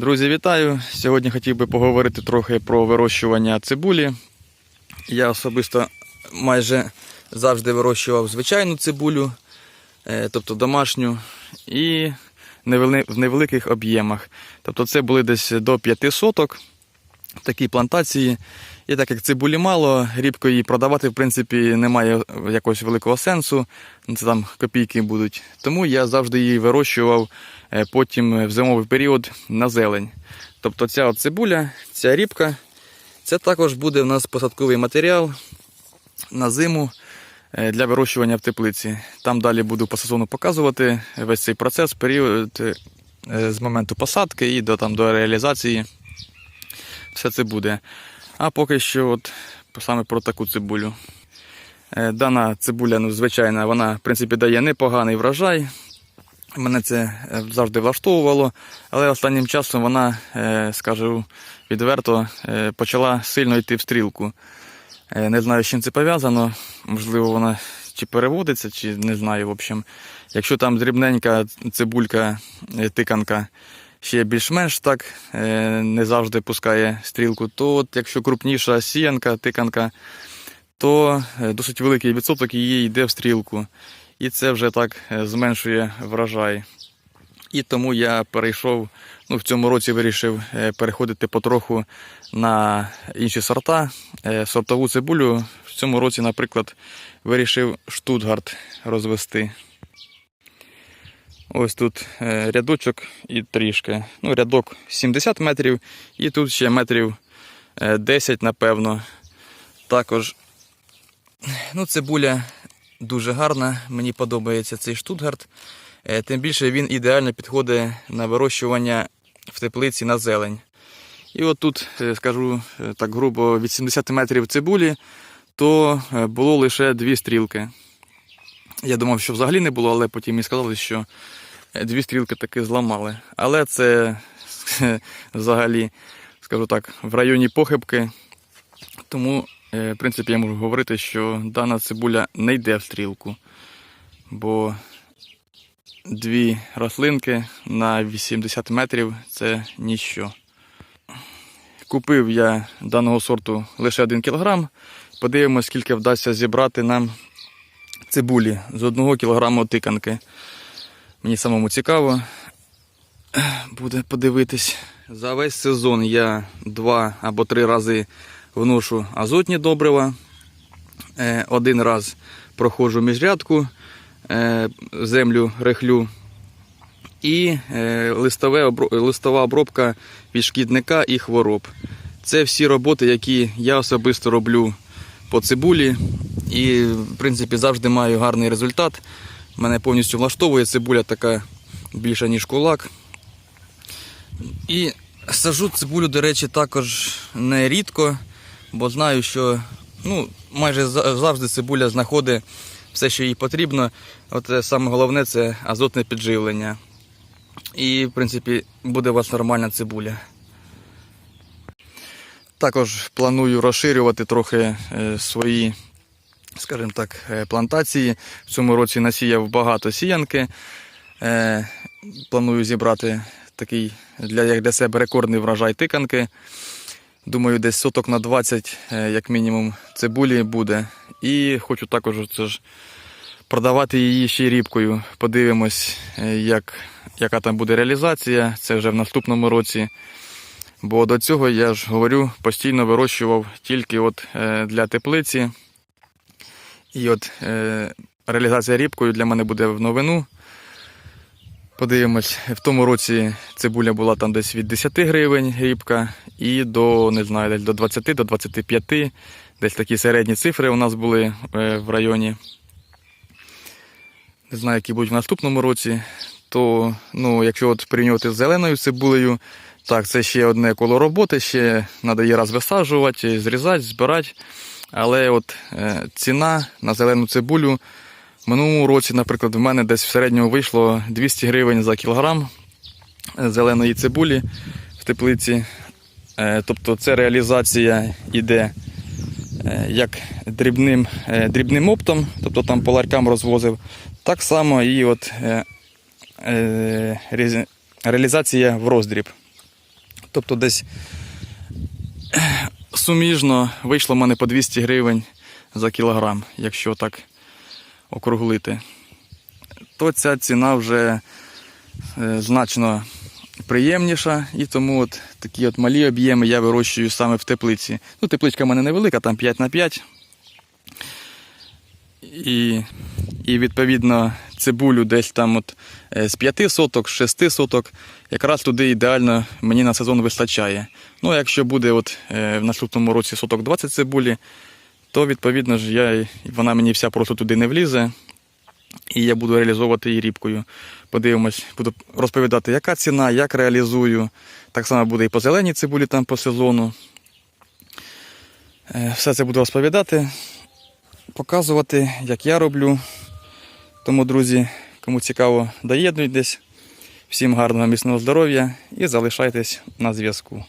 Друзі, вітаю! Сьогодні хотів би поговорити трохи про вирощування цибулі. Я особисто майже завжди вирощував звичайну цибулю, е, тобто домашню, і в невеликих об'ємах. Тобто це були десь до 5 соток такі плантації. І так як цибулі мало, рібко її продавати, в принципі, немає якогось великого сенсу. Це там копійки будуть. Тому я завжди її вирощував е, потім в зимовий період на зелень. Тобто ця цибуля, ця рібка, це також буде в нас посадковий матеріал на зиму е, для вирощування в теплиці. Там далі буду по сезону показувати весь цей процес, період е, з моменту посадки і до, там, до реалізації. Все це буде. А поки що, от саме про таку цибулю. Е, Дана цибуля, ну, звичайна, вона, в принципі, дає непоганий врожай. Мене це е, завжди влаштовувало, але останнім часом вона, е, скажу відверто, почала сильно йти в стрілку. Не знаю, з чим це пов'язано. Можливо, вона чи переводиться, чи не знаю. В общем, якщо там дрібненька цибулька, тиканка ще більш-менш так е, не завжди пускає стрілку, то от якщо крупніша сіянка, тиканка, то е, досить великий відсоток її йде в стрілку. І це вже так е, зменшує врожай. І тому я перейшов, ну в цьому році вирішив переходити потроху на інші сорта. Сортову цибулю в цьому році, наприклад, вирішив Штутгарт розвести. Ось тут е, рядочок і трішки. Ну, рядок 70 метрів, і тут ще метрів е, 10, напевно. Також ну, цибуля дуже гарна. Мені подобається цей штутгарт. Е, Тим більше він ідеально підходить на вирощування в теплиці на зелень. І от тут, е, скажу е, так грубо, від 70 метрів цибулі, то е, було лише дві стрілки. Я думав, що взагалі не було, але потім мені сказали, що е, дві стрілки таки зламали. Але це взагалі, скажу так, в районі похибки. Тому, е, в принципі, я можу говорити, що дана цибуля не йде в стрілку. Бо дві рослинки на 80 метрів це ніщо. Купив я даного сорту лише 1 кг. Подивимось, скільки вдасться зібрати нам цибулі з 1 кг тиканки. Мені самому цікаво буде подивитись. За весь сезон я два або три рази вношу азотні добрива. Е, Один раз проходжу міжрядку, е, землю рихлю. І е, листова обробка від шкідника і хвороб. Це всі роботи, які я особисто роблю по цибулі. І, в принципі, завжди маю гарний результат. Мене повністю влаштовує цибуля така більша, ніж кулак. І сажу цибулю, до речі, також не рідко, бо знаю, що ну, майже завжди цибуля знаходить все, що їй потрібно. От е, саме головне це азотне підживлення. І, в принципі, буде у вас нормальна цибуля. Також планую розширювати трохи е, свої, скажімо так, е, плантації. В цьому році насіяв багато сіянки. Е, Планую зібрати такий для, як для себе рекордний врожай тиканки. Думаю, десь соток на 20, е, як мінімум, цибулі буде. І хочу також це ж, продавати її ще й рібкою. Подивимось, як, яка там буде реалізація. Це вже в наступному році. Бо до цього я ж говорю, постійно вирощував тільки от для теплиці. І от е, реалізація рібкою для мене буде в новину. Подивимось, в тому році цибуля була там десь від 10 гривень рібка і до, не знаю, десь до 20, до 25. Десь такі середні цифри у нас були е, в районі. Не знаю, які будуть в наступному році. То, ну, якщо от порівнювати з зеленою цибулею, так, це ще одне коло роботи, ще треба її раз висаджувати, зрізати, збирати. Але от е, ціна на зелену цибулю минулому році, наприклад, в мене десь в середньому вийшло 200 гривень за кілограм е, зеленої цибулі в теплиці. Е, тобто це реалізація йде як дрібним, дрібним оптом, тобто там по ларькам розвозив. Так само і от реалізація в роздріб. Тобто десь суміжно вийшло в мене по 200 гривень за кілограм, якщо так округлити. То ця ціна вже е, значно приємніша, і тому от такі от малі об'єми я вирощую саме в теплиці. Ну, тепличка в мене невелика, там 5 на 5. І, і відповідно цибулю десь там от е, з 5 соток, з 6 соток, якраз туди ідеально мені на сезон вистачає. Ну, а якщо буде от, е, в наступному році соток 20 цибулі, то відповідно ж я, вона мені вся просто туди не влізе. І я буду реалізовувати її рібкою. Подивимось, буду розповідати, яка ціна, як реалізую. Так само буде і по зеленій цибулі там по сезону. Е, Все це буду розповідати, показувати, як я роблю. Тому, друзі, кому цікаво, доєднуйтесь. Всім гарного міцного здоров'я і залишайтесь на зв'язку.